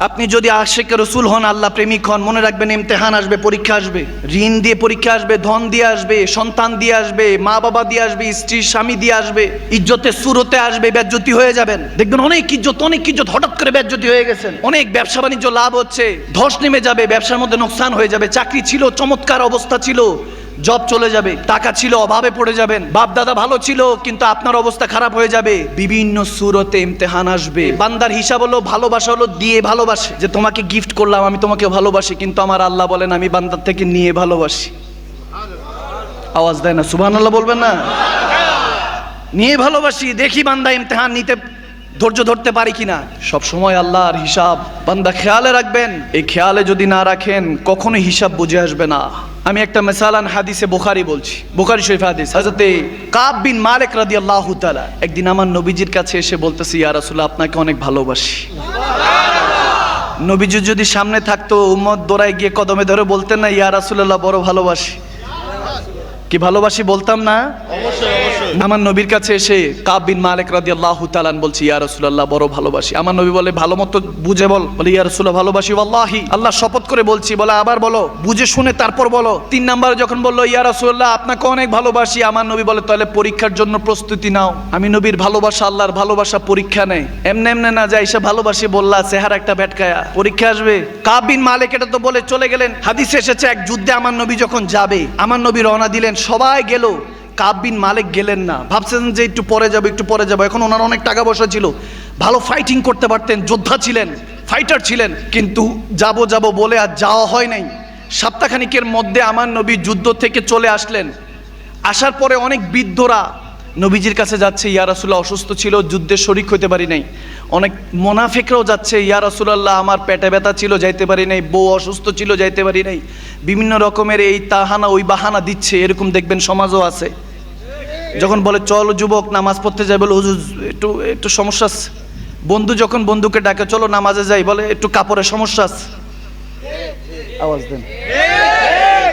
আপনি যদি আশেখ রসুল হন, আল্লাহ প্রেমিক হন, মনে রাখবেন ইমতেহান আসবে, পরীক্ষা আসবে। ঋণ দিয়ে পরীক্ষা আসবে, ধন দিয়ে আসবে, সন্তান দিয়ে আসবে মা বাবা দিয়ে আসবে, স্ত্রী, স্বামী দিয়ে আসবে, ইজ্জতের সুরতে আসবে ব্যাজ্যতি হয়ে যাবেন। দেখবেন অনেক ইজ্জত অনেক ইজ্জত হঠাৎ করে ব্যাজ্যতি হয়ে গেছেন। অনেক ব্যবসা বাণিজ্য লাভ হচ্ছে, ধস নেমে যাবে, ব্যবসার মধ্যে নোকসান হয়ে যাবে, চাকরি ছিল, চমৎকার অবস্থা ছিল। জব চলে যাবে, টাকা ছিল, অভাবে পড়ে যাবেন। বাপ দাদা ভালো ছিল, কিন্তু আপনার অবস্থা খারাপ হয়ে যাবে। বিভিন্ন সুরতে ইমতেহান আসবে। বান্দার হিসাব হলো, ভালোবাসা হলো, দিয়ে ভালোবাসে। যে তোমাকে গিফট করলাম, আমি তোমাকে ভালোবাসি, কিন্তু আমার আল্লাহ বলেন, আমি বান্দার থেকে নিয়ে ভালোবাসি। আওয়াজ দেয় না সুবহান আল্লাহ বলবেন না? নিয়ে ভালোবাসি, দেখি বান্দা ইমতেহান নিতে ধৈর্য ধরতে পারি কিনা? সব সময় আল্লাহর হিসাব। বান্দা খেয়ালে রাখবেন, এই খেয়ালে যদি না রাখেন কখনো হিসাব বুঝে আসবে না। আমি একটা মেসালান হাদিসে বোখারি বলছি। বোখারি শরীফ হাদিস, হযরতে কাব বিন মালিক রাদিয়াল্লাহু তাআলা, একদিন আমার নবীজির কাছে এসে বলতেছি, ইয়া রাসূলুল্লাহ, আপনাকে অনেক ভালোবাসি। নবীজি যদি সামনে থাকতো, উম্মত দৌড়ায় গিয়ে কদমে ধরে বলতেন না, ইয়া রাসূলুল্লাহ, বড় ভালোবাসি। কি ভালোবাসি বলতাম না? আমার নবীর কাছে এসে কাব বিন মালিক রাদিয়াল্লাহু তালান বলছি, ইয়া রাসূলুল্লাহ, বড় ভালোবাসি। আমার নবী বলে, ভালো মতো বুঝে বল। বলে, ইয়া রাসূলুল্লাহ, ভালোবাসি, ওয়াল্লাহি। আল্লাহ শপথ করে বলছি, বলে, আবার বলো, বুঝে শুনে তারপর বলো। তিন নাম্বার যখন বলল, ইয়া রাসূলুল্লাহ, আপনাকে অনেক ভালোবাসি। আমার নবী বলে, তাহলে পরীক্ষার জন্য প্রস্তুতি নাও। আমি নবীর ভালোবাসা, আল্লাহর ভালোবাসা পরীক্ষা নেই। এমনে এমনে না যায় সে ভালোবাসি বললা, চেহারা একটা ভেটকায়া, পরীক্ষা আসবে। কাব বিন মালিক এটা তো বলে চলে গেলেন। হাদিসে এসেছে, এক যুদ্ধে আমার নবী যখন যাবে, আমার নবী রওনা দিলেন, সবাই গেল। কাব বিন মালিক গেলেন না। ভাবছেন যে একটু পরে যাব, একটু পরে যাব। এখন ওনার অনেক টাকা পয়সা ছিল। ভালো ফাইটিং করতে পারতেন, যোদ্ধা ছিলেন ফাইটার ছিলেন। কিন্তু যাব যাব বলে আর যাওয়া হয় নাই। সপ্তাহখানিকের মধ্যে আমার নবী যুদ্ধ থেকে চলে আসলেন। আসার পরে অনেক বৃদ্ধরা নবীজির কাছে যাচ্ছে, ইয়া রাসুল্লাহ অসুস্থ ছিল, যুদ্ধে শরিক হতে পারি নাই। অনেক মোনাফেকরাও যাচ্ছে, ইয়া রাসুলাল্লাহ, আমার পেটে ব্যথা ছিল, যাইতে পারি নাই। বউ অসুস্থ ছিল, যাইতে পারি নাই। বিভিন্ন রকমের এই তাহানা, ওই বাহানা দিচ্ছে। এরকম দেখবেন সমাজও আছে। যখন বলে, চলো যুবক, নামাজ পড়তে যাই, বলে, হুজুর, একটু একটু সমস্যা আছে। বন্ধু যখন বন্ধুকে ডাকে, চলো নামাজে যাই, বলে, একটু কাপড়ের সমস্যা আছে। আওয়াজ দেন।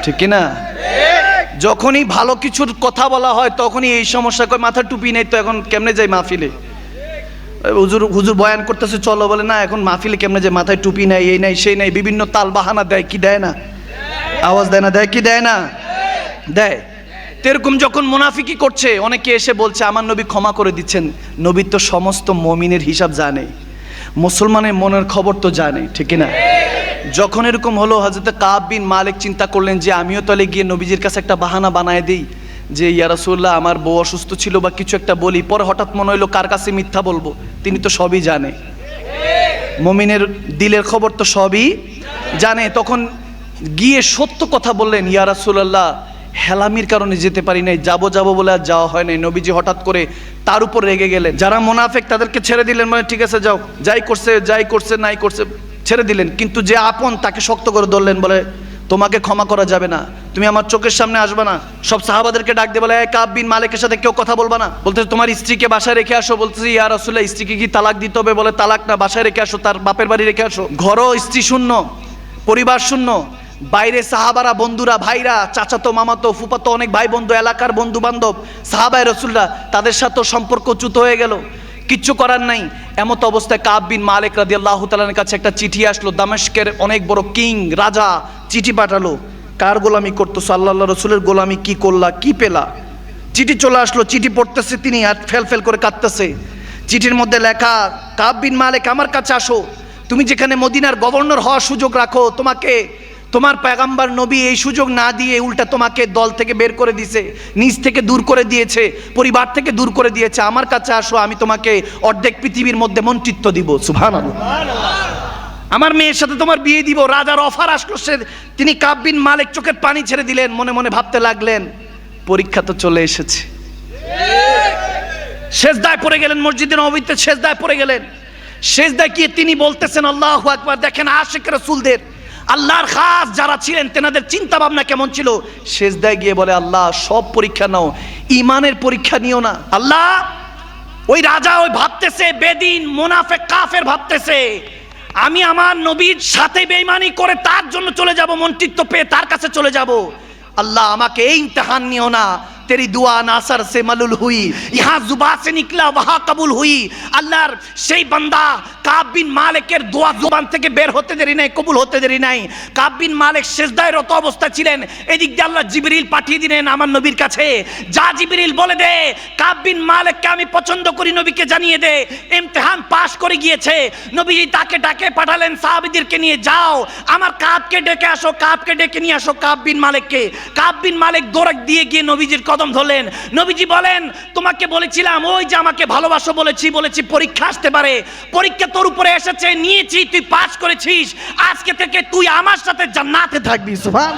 ঠিক কি না যখনই ভালো কিছুর কথা বলা হয়, তখনই এই সমস্যা কয়, মাথা টুপি নেই তো, এখন কেমনে যাই মাহফিলে? হুজুর হুজুর বয়ান করতেছে, চলো, বলে, না, এখন মাহফিলে কেমনে যায় মাথায় টুপি নাই, এই নাই, সেই নাই, বিভিন্ন তাল বাহানা দেয়, কি দেয় না? আওয়াজ দেয় না, দেয়, কি দেয় না? দেয়। এরকম যখন মুনাফিকি করছে, অনেকে এসে বলছে, আমার নবী ক্ষমা করে দিচ্ছেন। নবী তো সমস্ত মমিনের হিসাব জানে। মুসলমানের মনের খবর তো জানে, ঠিক না যখন এরকম হলো হজরত কাব বিন মালিক চিন্তা করলেন যে, আমিও তাহলে গিয়ে নবীজির কাছে একটা বাহানা বানায় দিই, যে ইয়ারাসুল্লাহ আমার বউ অসুস্থ ছিল বা কিছু একটা বলি, পরে হঠাৎ মনে হইল কার কাছে মিথ্যা বলব? তিনি তো সবই জানে। মমিনের দিলের খবর তো সবই জানে। তখন গিয়ে সত্য কথা বললেন, ইয়া রাসূলুল্লাহ হেলামির কারণে যেতে পারি নাই, যাব যাব বলে আর যাওয়া হয় নাই। নবীজি হঠাৎ করে তার উপর রেগে গেলেন। যারা মোনাফেক তাদেরকে ছেড়ে দিলেন মানে ঠিক আছে, যাও। যাই করছে যাই করছে, নাই করছে, ছেড়ে দিলেন। কিন্তু যে আপন তাকে শক্ত করে ধরলেন, বলে, তোমাকে ক্ষমা করা যাবে না। তুমি আমার চোখের সামনে আসবে না। সব সাহাবাদেরকে ডাক দিয়ে বলে কাব বিন মালিকের সাথে কেউ কথা বলবা না। বলতে তোমার স্ত্রীকে বাসায় রেখে আসো। বলতেছি, ইয়া রাসূলুল্লাহ, স্ত্রীকে কি তালাক দিতে হবে? বলে, তালাক না, বাসায় রেখে আসো, তার বাপের বাড়ি রেখে আসো। ঘরও স্ত্রী শূন্য, পরিবার শূন্য। বাইরে সাহাবারা, বন্ধুরা, ভাইরা, চাচাতো, মামাতো ফুপাতো অনেক ভাই বন্ধু এলাকার বন্ধু বান্ধব সাহাবাই রসুলরা তাদের সাথেও সম্পর্ক চ্যুত হয়ে গেল। কিচ্ছু করার নাই। এমত অবস্থায় কাব বিন মালিক রাদি আল্লাহ তালার কাছে একটা চিঠি আসলো। দামেস্কের অনেক বড় কিং, রাজা চিঠি পাঠালো। কার গোলামি করতো সাল্লাহ রসুলের গোলামি কি করলা, কি পেলা? চিঠি চলে আসলো, চিঠি পড়তেছে তিনি আর ফেল ফেল করে কাঁদতেছে। চিঠির মধ্যে লেখা, কাব বিন মালিক আমার কাছে আসো। তুমি যেখানে মদিনার গভর্নর হওয়ার সুযোগ রাখো, তোমাকে তোমার পেগাম্বার নবী এই সুযোগ না দিয়ে উল্টা তোমাকে দল থেকে বের করে দিয়েছে নিজ থেকে দূর করে দিয়েছে, পরিবার থেকে দূর করে দিয়েছে। আমার কাছে আসো, আমি তোমাকে অর্ধেক পৃথিবীর মধ্যে মন্ত্রিত্ব দিব। সুভান আমার মেয়ের সাথে তোমার বিয়ে দিব, রাজার অফার আসলো সে তিনি কাব্বিন মালিক চোখের পানি ছেড়ে দিলেন, মনে মনে ভাবতে লাগলেন, পরীক্ষা তো চলে এসেছে। শেষদায় পড়ে গেলেন মসজিদের নবীতে শেষদায় পড়ে গেলেন। শেষদায় গিয়ে তিনি বলতেছেন, আল্লাহ আকবার, দেখেন আশেখ রসুলদের আল্লাহর খাস যারা ছিলেন, তেনাদের চিন্তা ভাবনা কেমন ছিল? শেষদায় গিয়ে বলে, আল্লাহ, সব পরীক্ষা নাও। ইমানের পরীক্ষা নিও না। আল্লাহ, ওই রাজা ওই ভাবতেছে, বেদিন মোনাফে কাফের ভাবতেছে, আমি আমার নবীর সাথে বেইমানি করে তার জন্য চলে যাব, মন্ত্রিত্ব পেয়ে তার কাছে চলে যাব। আল্লাহ, আমাকে এই ইমতেহান নিও না। তেরি দুয়া নাসার সে মালুল হুই ইহা জুবা সে নিকলা ওহা কবুল হুই আল্লাহর সেই বান্দা কাব বিন মালিকের দোয়া জুবান থেকে বের হতে দেরি নাই কবুল হতে দেরি নাই কাব বিন মালিক সেজদায় রত অবস্থা ছিলেন এদিক দিয়ে আল্লাহ জিবরিল পাঠিয়ে দিলেন আমার নবীর কাছে যা জিবরিল বলে দে কাব বিন মালিককে আমি পছন্দ করি নবীকে জানিয়ে দে ইমতিহান পাশ করে গিয়েছে নবীজি তাকে ডাকে পাঠালেন সাহাবিদেরকে নিয়ে যাও আমার কাবকে ডেকে আসো কাবকে ডেকে নিয়ে আসো কাব বিন মালিককে কাব বিন মালিক দৌড়ক দিয়ে গিয়ে নবীজির কদম ধরলেন। নবীজি বলেন, তোমাকে বলেছিলাম, ওই যে আমাকে ভালোবাসো বলেছি বলেছি পরীক্ষা আসতে পারে। পরীক্ষা তোর উপরে এসেছে, নিয়েছি, তুই পাস করেছিস। আজকে থেকে তুই আমার সাথে জান্নাতে থাকবি, সুবহান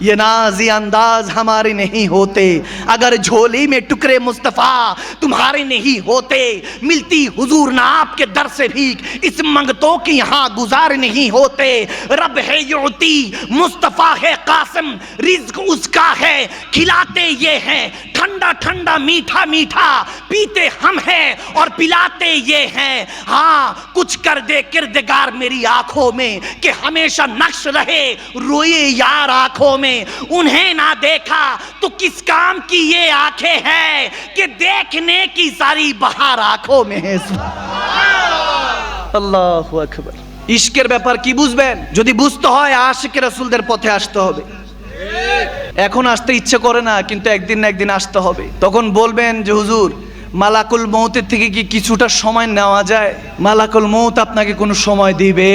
ये नाजी अंदाज हमारे नहीं होते। अगर झोली में टुकड़े मुस्तफ़ा तुम्हारे नहीं होते, मिलती हुजूर ना आपके दर से भीख, इस मंगतों के यहाँ गुजार नहीं होते। रब है युती, मुस्तफ़ा है कासिम, रिज्क उसका है, खिलाते ये हैं, ठंडा ठंडा मीठा मीठा पीते हम हैं और पिलाते ये हैं। हाँ कुछ कर दे किरदगार मेरी आँखों में, कि हमेशा नक्श रहे रोए यार आँखों में। उन्हें ना देखा तो किस काम की ये आंखें हैं कि देखने की सारी बहार आंखों में है আল্লাহু আকবার ইশকের ব্যাপার কি বুঝবেন যদি বুঝতে হয় আশিকের রাসূলদের পথে আসতে হবে এখন আসতে ইচ্ছে করে না কিন্তু একদিন না একদিন আসতে হবে তখন বলবেন যে হুজুর মালাকুল মৌতের থেকে কি কিছুটা সময় নেওয়া যায় মালাকুল মৌত আপনাকে কোনো সময় দিবে